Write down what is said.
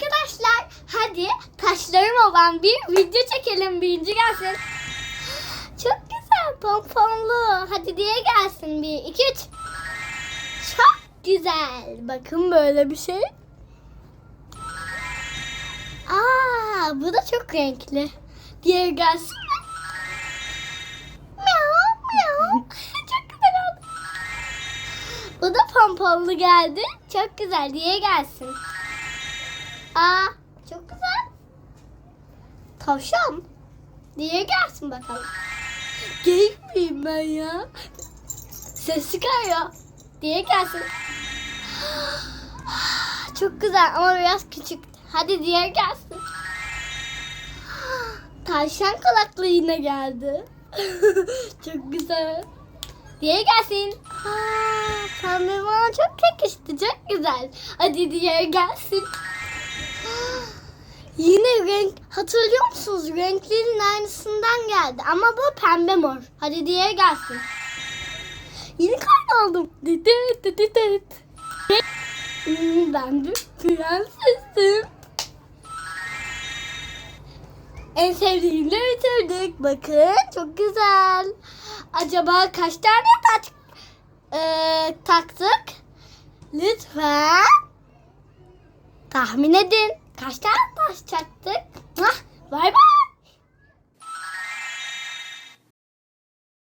Arkadaşlar hadi taşlarım olan bir video çekelim. Birinci gelsin. Çok güzel pomponlu. Hadi diye gelsin. Bir, iki, üç. Çok güzel. Bakın böyle bir şey. Aa, bu da çok renkli. Diğer gelsin. Bu da pomponlu geldi. Çok güzel. Diye gelsin. Aa, çok güzel. Tavşan. Diye gelsin bakalım. Geyik miyim ben ya? Ses çıkarıyor. Diye gelsin. Çok güzel ama biraz küçük. Hadi diğer gelsin. Tavşan kulaklı yine geldi. çok güzel. Diğer gelsin. Aa, pembe bana çok yakıştı. Çok güzel. Hadi diğer gelsin. Yine renk hatırlıyor musunuz? Renklerin aynısından geldi ama bu pembe mor. Hadi diğer gelsin. Yeni kart aldım. Dıt dıt. Hmm, Ben bir prensesim. En sevdiğimle bitirdik. Bakın çok güzel. Acaba kaç tane taç eee, taktık? Lütfen tahmin edin. Kaç tane taş bay.